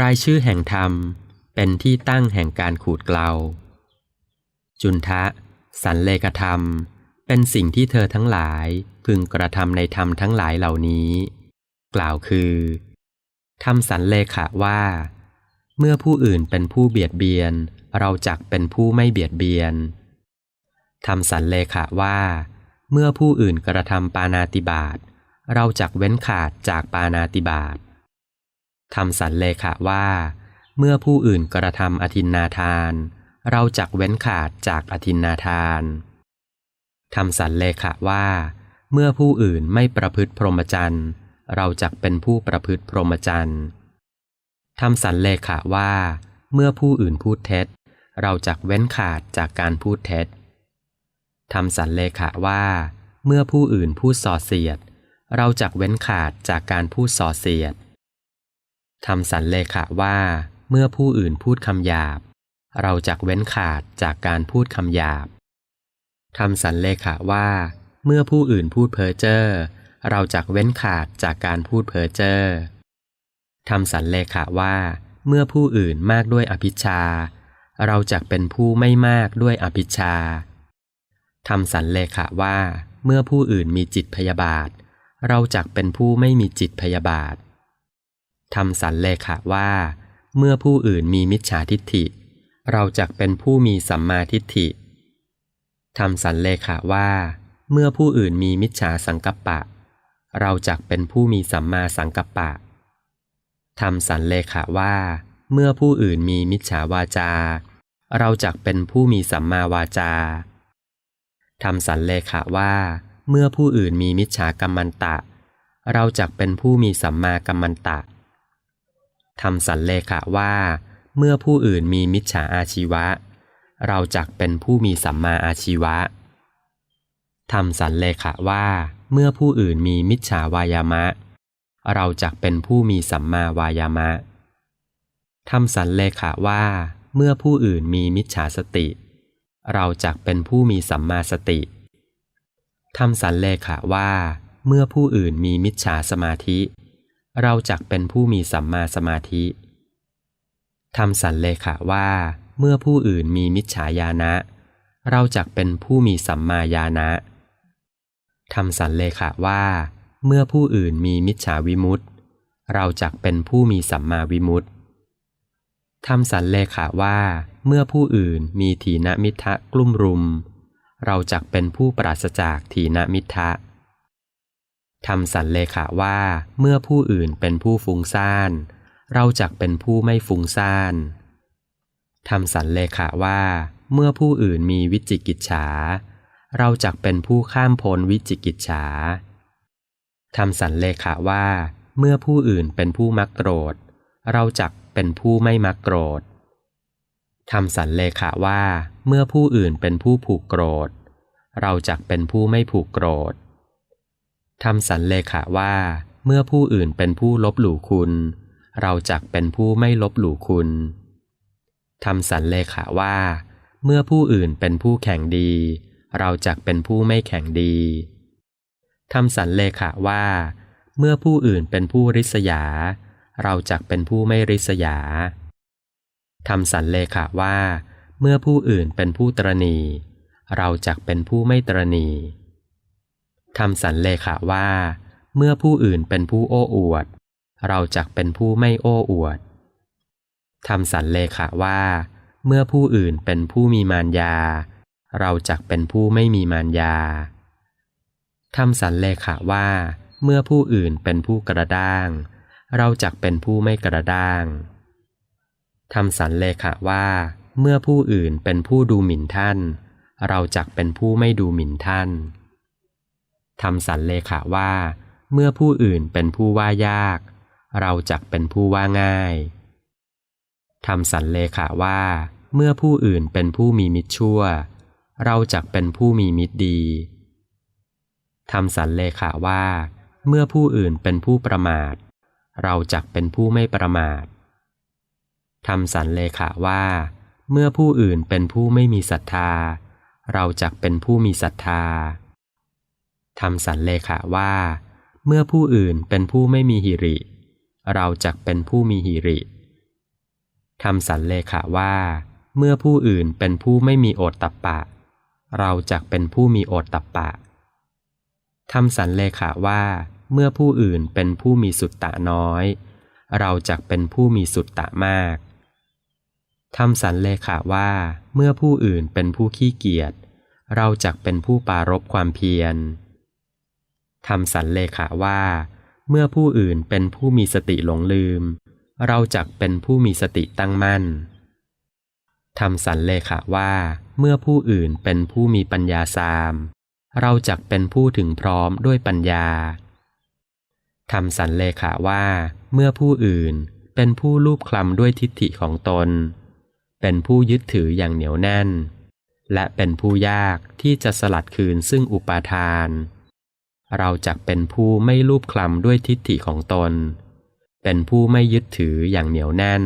รายชื่อแห่งธรรมเป็นที่ตั้งแห่งการขูดเกลา จุนทะ สันเลกธรรม เป็นสิ่งที่เธอทั้งหลายพึงกระทำในธรรมทั้งหลายเหล่านี้ กล่าวคือทำสันเลขะว่า เมื่อผู้อื่นเป็นผู้เบียดเบียน เราจักเป็นผู้ไม่เบียดเบียนทำสันเลขะว่า เมื่อผู้อื่นกระทำปานาติบาตเราจักเว้นขาดจากปานาติบาต ทำสันเลขะว่า เมื่อผู้อื่นกระทำอธินนาทาน เราจักเว้นขาดจากอธินนาทานทำสันเลขะว่า เมื่อผู้อื่นไม่ประพฤติพรหมจรรย์ เราจักเป็นผู้ประพฤติพรหมจรรย์ทำสันเลขะว่า เมื่อผู้อื่นพูดเท็จ เราจักเว้นขาดจากการพูดเท็จทำสันเลขะว่า เมื่อผู้อื่นพูดส่อเสียด เราจักเว้นขาดจากการพูดส่อเสียด ทำสันเลขะว่า เมื่อผู้อื่นพูดคำหยาบ เราจักเว้นขาดจากการพูดคำหยาบทำสันเลขะว่า เมื่อผู้อื่นพูดเพ้อเจ้อเราจักเว้นขาดจากการพูดเพ้อเจ้อทำสันเลขะว่า เมื่อผู้อื่นมากด้วยอภิชา เราจักเป็นผู้ไม่มากด้วยอภิชาทำสันเลขะว่า เมื่อผู้อื่นมีจิตพยาบาท เราจักเป็นผู้ไม่มีจิตพยาบาท ทำสันเลขะว่า เมื่อผู้อื่นมีมิจฉาทิฏฐิ เราจักเป็นผู้มีสัมมาทิฏฐิทำสันเลขะว่า เมื่อผู้อื่นมีมิจฉาสังกัปปะ เราจักเป็นผู้มีสัมมาสังกัปปะทำสันเลขะว่า เมื่อผู้อื่นมีมิจฉาวาจา เราจักเป็นผู้มีสัมมาวาจาทำสันเลขะว่า เมื่อผู้อื่นมีมิจฉากรรมันตะ เราจักเป็นผู้มีสัมมากัมมันตะ ทำสันเลขะว่า เมื่อผู้อื่นมีมิจฉาอาชีวะ เราจักเป็นผู้มีสัมมาอาชีวะทำสันเลขะว่า เมื่อผู้อื่นมีมิจฉาวายามะ เราจักเป็นผู้มีสัมมาวายามะทำสันเลขะว่า เมื่อผู้อื่นมีมิจฉาสติ เราจักเป็นผู้มีสัมมาสติทำสันเลขะว่า เมื่อผู้อื่นมีมิจฉาสมาธิ เราจักเป็นผู้มีสัมมาสมาธิทำสันเลขะว่า เมื่อผู้อื่นมีมิจฉาญาณะ เราจักเป็นผู้มีสัมมาญาณะทำสันเลขะว่า เมื่อผู้อื่นมีมิจฉาวิมุตติเราจักเป็นผู้มีสัมมาวิมุตติทำสันเลขะว่า เมื่อผู้อื่นมีถีนมิทะกลุ่มรุม เราจักเป็นผู้ปราศจากถีนมิทะ ทำสันเลขะว่าเมื่อผู้อื่นเป็นผู้ฟุ้งซ่าน เราจักเป็นผู้ไม่ฟุ้งซ่านทำสันเลขะว่า เมื่อผู้อื่นมีวิจิกิจฉา เราจักเป็นผู้ข้ามพ้นวิจิกิจฉาทำสันเลขะว่า เมื่อผู้อื่นเป็นผู้มักโกรธ เราจักเป็นผู้ไม่มักโกรธทำสันเลขะว่า เมื่อผู้อื่นเป็นผู้ผูกโกรธ เราจักเป็นผู้ไม่ผูกโกรธ ทำสันเลขะว่า เมื่อผู้อื่นเป็นผู้ลบหลู่คุณ เราจักเป็นผู้ไม่ลบหลู่คุณทำสันเลขะว่า เมื่อผู้อื่นเป็นผู้แข่งดี เราจักเป็นผู้ไม่แข่งดีทำสันเลขะว่า เมื่อผู้อื่นเป็นผู้ริษยา เราจักเป็นผู้ไม่ริษยาทำสันเลขะว่า เมื่อผู้อื่นเป็นผู้ตรณี เราจักเป็นผู้ไม่ตรณี ทำสันเลขะว่า เมื่อผู้อื่นเป็นผู้โอ้อวด เราจักเป็นผู้ไม่โอ้อวดทำสันเลขะว่า เมื่อผู้อื่นเป็นผู้มีมารยา เราจักเป็นผู้ไม่มีมารยาทำสันเลขะว่า เมื่อผู้อื่นเป็นผู้กระด้าง เราจักเป็นผู้ไม่กระด้างทำสันเลขะว่า เมื่อผู้อื่นเป็นผู้ดูหมิ่นท่าน เราจักเป็นผู้ไม่ดูหมิ่นท่าน ทำสันเลขะว่า เมื่อผู้อื่นเป็นผู้ว่ายาก เราจักเป็นผู้ว่าง่ายทำสันเลขะว่า เมื่อผู้อื่นเป็นผู้มีมิตรชั่ว เราจักเป็นผู้มีมิตรดีทำสันเลขะว่า เมื่อผู้อื่นเป็นผู้ประมาท เราจักเป็นผู้ไม่ประมาททำสันเลขะว่า เมื่อผู้อื่นเป็นผู้ไม่มีศรัทธา เราจักเป็นผู้มีศรัทธา ทำสันเลขะว่า เมื่อผู้อื่นเป็นผู้ไม่มีหิริ เราจักเป็นผู้มีหิริทำสันเลขาว่า เมื่อผู้อื่นเป็นผู้ไม่มีโอตตัปปะ เราจักเป็นผู้มีโอตตัปปะทำสันเลขาว่า เมื่อผู้อื่นเป็นผู้มีสุตตะน้อย เราจักเป็นผู้มีสุตตะมากทำสันเลขาว่าเมื่อผู้อื่นเป็นผู้ขี้เกียจเราจักเป็นผู้ปารบความเพียร ทำสันเลขาว่า เมื่อผู้อื่นเป็นผู้มีสติหลงลืม เราจักเป็นผู้มีสติตั้งมั่นทำสันเลขาว่า เมื่อผู้อื่นเป็นผู้มีปัญญาสาม เราจักเป็นผู้ถึงพร้อมด้วยปัญญาทำสันเลขาว่า เมื่อผู้อื่นเป็นผู้ลูบคลำด้วยทิฏฐิของตน เป็นผู้ยึดถืออย่างเหนียวแน่น และเป็นผู้ยากที่จะสลัดคืนซึ่งอุปาทาน เราจักเป็นผู้ไม่ลูบคลำด้วยทิฏฐิของตน เป็นผู้ไม่ยึดถืออย่างเหนียวแน่น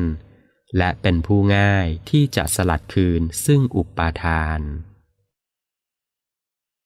และเป็นผู้ง่ายที่จะสลัดคืนซึ่งอุปาทาน